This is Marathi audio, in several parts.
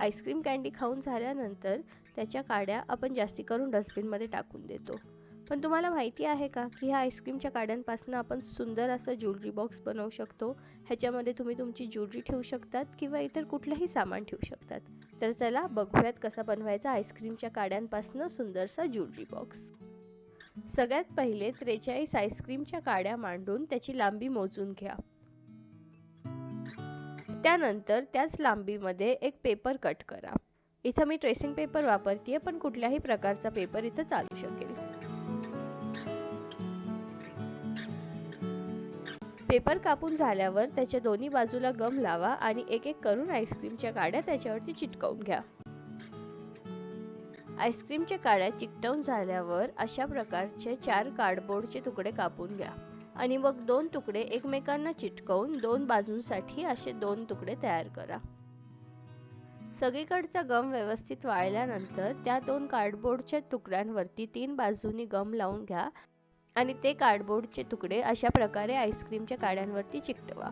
आईस्क्रीम कँडी खाऊन झाल्यानंतर त्याच्या काड्या आपण जास्ती करून डस्टबिनमध्ये टाकून देतो. पण तुम्हाला माहिती आहे का की ह्या आईस्क्रीमच्या काड्यांपासून आपण सुंदर असं ज्वेलरी बॉक्स बनवू शकतो? ह्याच्यामध्ये तुम्ही तुमची ज्वेलरी ठेवू शकतात किंवा इतर कुठलंही सामान ठेवू शकतात. तर चला बघूयात कसा बनवायचा आईस्क्रीमच्या काड्यांपासून सुंदरसा ज्वेलरी बॉक्स. सगळ्यात पहिले त्रेचाळीस आईस्क्रीमच्या काड्या मांडून त्याची लांबी मोजून घ्या. त्यानंतर त्याच लांबीमध्ये एक पेपर कट करा. इथं मी ट्रेसिंग पेपर वापरते पण कुठल्याही प्रकारचा पेपर इथं चालू शकेल. पेपर कापून झाल्यावर त्याच्या दोन्ही बाजूला गम लावा आणि एक एक करून आईस्क्रीमच्या काड्या त्याच्यावरती चिटकवून घ्या. आईस्क्रीमच्या काड्या चिकटवून झाल्यावर अशा प्रकारचे चार कार्डबोर्डचे तुकडे कापून घ्या. आणि मग दोन तुकडे एकमेकांना चिटकवून दोन बाजूंसाठी असे दोन तुकडे तयार करा. सगळीकडचा गम व्यवस्थित वाळल्यानंतर त्या दोन कार्डबोर्डच्या तुकड्यांवरती तीन बाजूनी गम लावून घ्या आणि ते कार्डबोर्डचे तुकडे अशा प्रकारे आईस्क्रीमच्या काड्यांवरती चिकटवा.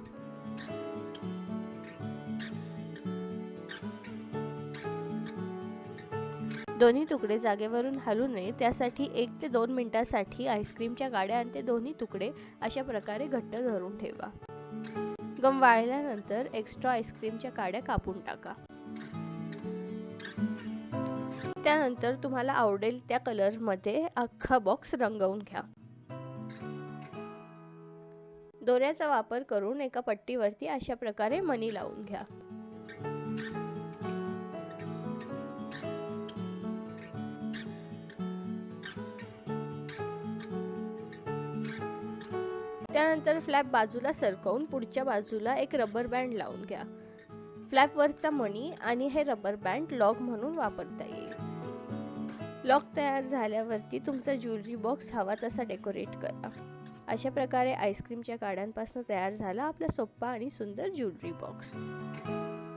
दोन्ही तुकडे जागेवरून हलू नये. त्यासाठी एक ते दोन मिनिटासाठी आईस्क्रीमच्या गाड्या आणि ते दोन्ही तुकडे अशा प्रकारे घट्ट धरून ठेवा. गम वाळल्यानंतर एक्स्ट्रा आईस्क्रीमच्या काड्या कापून टाका. त्यानंतर तुम्हाला आवडेल त्या कलरमध्ये अख्खा बॉक्स रंगवून घ्या. दोऱ्याचा वापर करून एका पट्टीवरती अशा प्रकारे मणी लावून घ्या. त्यानंतर फ्लॅप बाजूला सरकवून पुढच्या बाजूला एक रबर बँड लावून घ्या. फ्लॅपवरचा मणी आणि हे रबर बँड लॉक म्हणून वापरता येईल. लॉक तयार झाल्यावरती तुमचा ज्वेलरी बॉक्स हवा तसा डेकोरेट करा. अशा प्रकारे आईस्क्रीमच्या काड्यांपासून तयार झाला आपला सोप्पा आणि सुंदर ज्वेलरी बॉक्स